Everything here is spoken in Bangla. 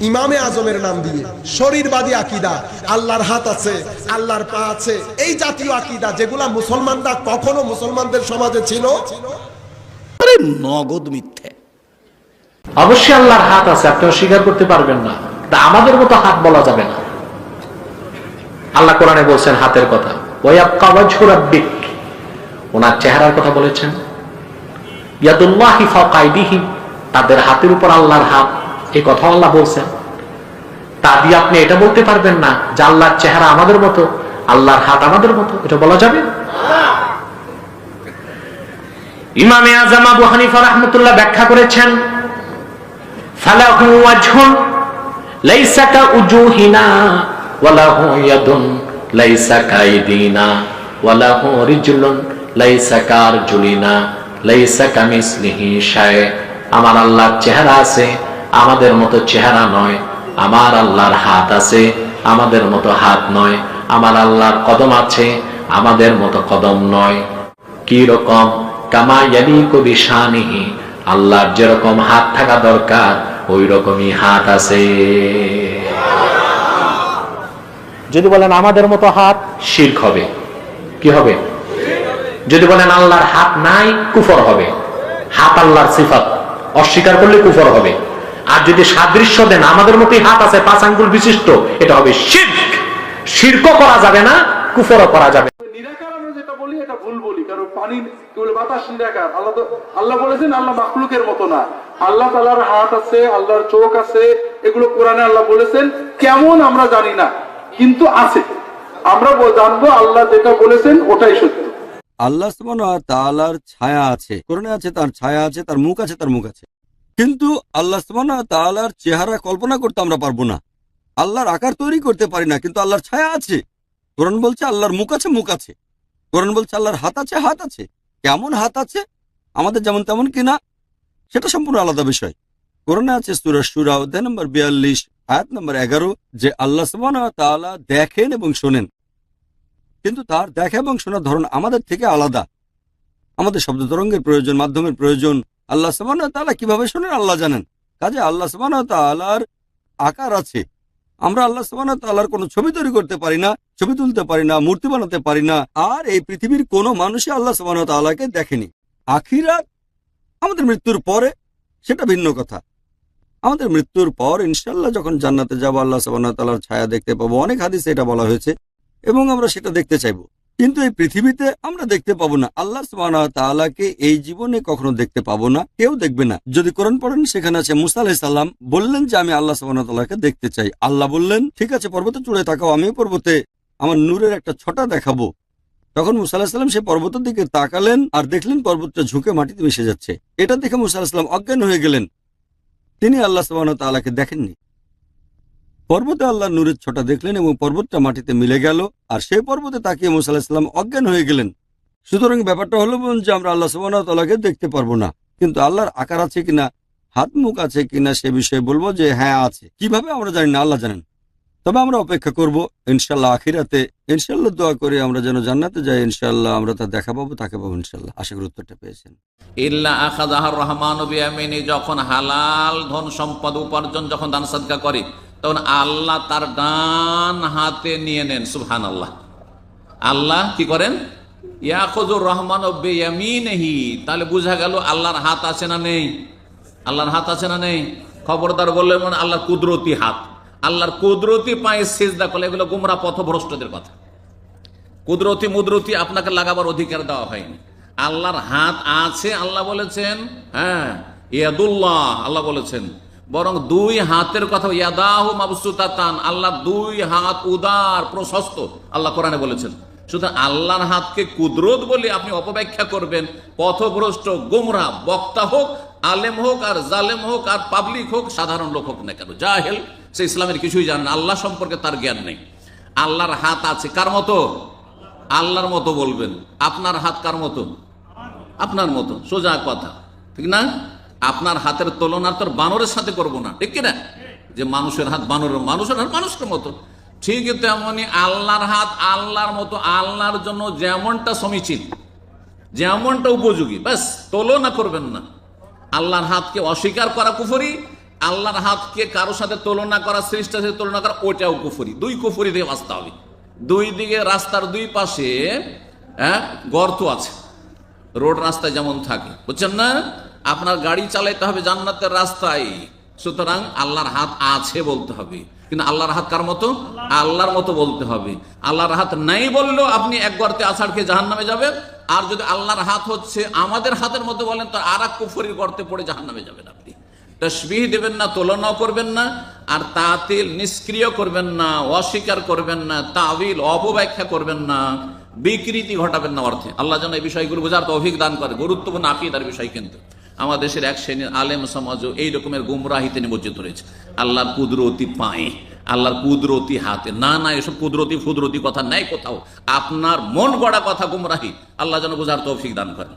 ইমামে আজমের নাম দিয়ে। শরীরবাদী আকিদা। আল্লাহর হাত আছে আল্লাহর পা আছে। এই জাতীয় আকিদা যেগুলা মুসলমানরা কখনো মুসলমানদের সমাজে ছিল। নগদ মিথ্যে। অবশ্যই আল্লাহর হাত আছে আপনি অস্বীকার করতে পারবেন না। তা আমাদের মতো হাত বলা যাবে না। আল্লাহ কোরআনে বলছেন হাতের কথা। ওয়াজহু রাব্বিক। ওনার চেহারার কথা বলেছেন। ইয়াদুল্লাহি ফাওকা তাদের হাতের উপর আল্লাহর হাত। এই কথা আল্লাহ বলছেন। তা দিয়ে আপনি এটা বলতে পারবেন না যে আল্লাহর চেহারা আমাদের মতো, আল্লাহর হাত আমাদের মতো। এটা বলা যাবে? ইমামে আজম আবু হানিফা রহমতুল্লাহ ব্যাখ্যা করেছেন আমার আল্লাহর চেহারা আছে, আমাদের মতো চেহারা নয় আমার আল্লাহর হাত আছে, আমাদের মতো হাত নয়। আমার আল্লাহর কদম আছে, আমাদের মতো কদম নয়। কি রকম? কামা কবি বিশানিহি। আল্লাহর যেরকম হাত থাকা দরকার ওই রকমই হাত আছে। যদি বলেন আমাদের মতো হাত, শির্ক হবে। কি হবে? যদি বলেন আল্লাহর হাত নাই, কুফর হবে। হাত আল্লাহর সিফাত। অস্বীকার করলে কুফর হবে। আর যদি সাদৃশ্য দেন আমাদের মতোই হাত আছে পাঁচ আঙ্গুল বিশিষ্ট এটা হবে শির্ক। শির্ক করা যাবে না কুফরও করা যাবে নিরাকার আমরা যেটা বলি এটা ভুল বলি কারণ পানি কি বাতাস নিরাকার। আল্লাহ তো আল্লাহ বলেছেন আল্লাহ মাখলুকের মতো না। আল্লাহ তালার হাত আছে আল্লাহর চোখ আছে এগুলো কোরআনে আল্লাহ বলেছেন কেমন আমরা জানি না কিন্তু আছে। আমরা জানব আল্লাহ যেটা বলেছেন ওটাই সত্য। আল্লাহ ছায়া আছে। কোরআনে আছে তার ছায়া আছে তার মুখ আছে তার মুখ আছে। কিন্তু আল্লাহ তাআলার চেহারা কল্পনা করতে আমরা পারব না। আল্লাহর আকার তৈরি করতে পারি না, কিন্তু আল্লাহর ছায়া আছে। কোরআন বলছে আল্লাহর মুখ আছে মুখ আছে। কোরআন বলছে আল্লাহর হাত আছে হাত আছে। কেমন হাত আছে? আমাদের যেমন তেমন কিনা সেটা সম্পূর্ণ আলাদা বিষয়। কোরআনে আছে সুরা সুরা অধ্যায় নম্বর বিয়াল্লিশ, আয়াত নম্বর এগারো, যে আল্লাহ তাআলা দেখেন এবং শোনেন। কিন্তু তার দেখা এবং শোনার ধরন আমাদের থেকে আলাদা। আমাদের শব্দ তরঙ্গের প্রয়োজন, মাধ্যমের প্রয়োজন আল্লাহ সমান কীভাবে শোনেন? আল্লাহ জানেন। কাজে আল্লাহ সমান আকার আছে। আমরা আল্লাহ সমান তাআলার কোনো ছবি তৈরি করতে পারি না, ছবি তুলতে পারি না, মূর্তি বানাতে পারি না। আর এই পৃথিবীর কোনো মানুষই আল্লাহ সমান তাআলাকে দেখেনি। আখিরাত আমাদের মৃত্যুর পরে সেটা ভিন্ন কথা। আমাদের মৃত্যুর পর ইনশাল্লাহ যখন জান্নাতে যাব, আল্লাহ সমান তাআলার ছায়া দেখতে পাবো। অনেক হাদিসে এটা বলা হয়েছে এবং আমরা সেটা দেখতে চাইব। কিন্তু এই পৃথিবীতে আমরা দেখতে পাবো না। আল্লাহ ওয়া এই জীবনে কখনো দেখতে পাবো না, কেউ দেখবে না। যদি কোরআন পড়েন, সেখানে আছে মুসা আলাইহিস সালাম বললেন যে, আমি আল্লাহ ওয়া দেখতে চাই। আল্লাহ বললেন, ঠিক আছে, পর্বতে চড়ে থাকাও আমিও পর্বতে আমার নূরের একটা ছটা দেখাবো। তখন মুসা আলাহিস সাল্লাম সে পর্বতের দিকে তাকালেন আর দেখলেন পর্বতটা ঝুঁকে মাটিতে মিশে যাচ্ছে। এটা দেখে মুসা আলাহিসাল্লাম অজ্ঞান হয়ে গেলেন। তিনি আল্লাহ সুবহানাহু ওয়া তাআলাকে দেখেননি। পর্বতে আল্লাহ নূরের ছোটা দেখলেন এবং পর্বতটা মাটিতে মিলে গেল, আর সেই পর্বতে তাকিয়ে মুসা আলাহিসাল্লাম অজ্ঞান হয়ে গেলেন। সুতরাং ব্যাপারটা হলো যে আমরা আল্লাহ সুবাহতালাকে দেখতে পারব না, কিন্তু আল্লাহর আকার আছে কিনা, হাত মুখ আছে কিনা সে বিষয়ে বলব যে হ্যাঁ আছে। কীভাবে আমরা জানি না, আল্লাহ জানেন। তবে আমরা অপেক্ষা করব ইনশাল্লাহ আখিরাতে ইনশাল্লাহ দোয়া করে আমরা যেন জান্নাতে যাই ইনশাল্লাহ আমরা তা দেখা পাবো, তাকে পাবো ইনশাল্লাহ আশা করি উত্তরটা পেয়েছেন। ইল্লা আখাদাহার রহমান যখন হালাল ধন সম্পদ উপার্জন, যখন দান সাদকা করে তখন আল্লাহ তার ডান হাতে নিয়ে নেন সুবহান আল্লাহ আল্লাহ কি করেন? ইয়াখুজুর রহমান বেয়ামিনহি। তাহলে বোঝা গেল আল্লাহর হাত আছে না নেই? আল্লাহর হাত আছে না নেই? খবরদার বললে মানে আল্লাহর কুদরতি হাত। আল্লাহর কুদরতি পায়ে সিজদা করলে এগুলো গুমরা পথভ্রষ্টদের কথা। কুদরতি মুদরতি আপনাকে লাগাবার অধিকার দেওয়া হয়নি। আল্লাহর হাত আছে, আল্লাহ বলেছেন হ্যাঁ ইয়াদুল্লাহ, আল্লাহ বলেছেন বরং দুই হাতের কথা ইয়াদাহু মাবসুতাতান, আল্লাহ দুই হাত উদার, প্রশস্ত, আল্লাহ কোরআনে বলেছেন। সুতরাং আল্লাহর হাতকে কুদরত বলে আপনি অপব্যাখ্যা করবেন, পথভ্রষ্ট, গোমরা, বক্তা হোক, আলেম হোক, আর জালেম হোক, আর পাবলিক হোক, সাধারণ লোক হোক না কেন। জাহেল, সে ইসলামের কিছুই জানে না, আল্লাহ সম্পর্কে তার জ্ঞান নেই। আল্লাহর হাত আছে কার মতো? আল্লাহর মতো বলবেন। আপনার হাত কার মতো? আপনার মতো। সোজা কথা, ঠিক না? আপনার হাতের তুলনা তোর বানরের সাথে করব না, ঠিক কিনা? যে মানুষের হাত বানরের, মানুষের হাত মানুষের মতো। ঠিক তেমনি আল্লাহর হাত আল্লাহর মতো, আল্লাহর জন্য যেমনটা সমীচীন, যেমনটা উপযোগী, ব্যাস, তুলনা করবেন না। আল্লাহর হাতকে অস্বীকার করা কুফরি, আল্লাহর হাতকে কারোর সাথে তুলনা করা, সৃষ্টির সাথে তুলনা করা ওটাও কুফুরি। দুই কুফুরি দিয়ে বাঁচতে হবে। দুই দিকে রাস্তার দুই পাশে হ্যাঁ গর্ত আছে। রোড রাস্তায় যেমন থাকে, বুঝছেন না? আপনার গাড়ি চালাইতে হবে জান্নাতের রাস্তায়। সুতরাং আল্লাহর হাত আছে বলতে হবে। কিন্তু আল্লাহর হাত কার মতো? আল্লাহর মতো বলতে হবে। আল্লাহর হাত নাই বললেও আপনি এক গর্তে খেয়ে জাহান নামে যাবেন। আর যদি আল্লাহর হাত হচ্ছে আমাদের হাতের মতো বলেন, তো আর এক কুফরির গর্তে পড়ে জাহান নামে যাবেন আপনি। তসবিহ দেবেন না, তুলনাও করবেন না, আর তাতিল নিষ্ক্রিয় করবেন না, অস্বীকার করবেন না, তাবিল অপব্যাখ্যা করবেন না, বিকৃতি ঘটাবেন না অর্থে। আল্লাহ যেন এই বিষয়গুলো বোঝার তৌফিক দান করে। গুরুত্বপূর্ণ আকিদার বিষয় কিন্তু। আমার দেশের এক শ্রেণির আলেম সমাজও এই রকমের গুমরাহিতে নিমজ্জিত রয়েছে। আল্লাহর কুদরতি পায়ে, আল্লাহর কুদরতি হাতে। না না, এসব কুদরতি ফুদরতি কথা নাই কোথাও। আপনার মন গড়া কথা গুমরাহি। আল্লাহ যেন বোঝার তৌফিক দান করেন।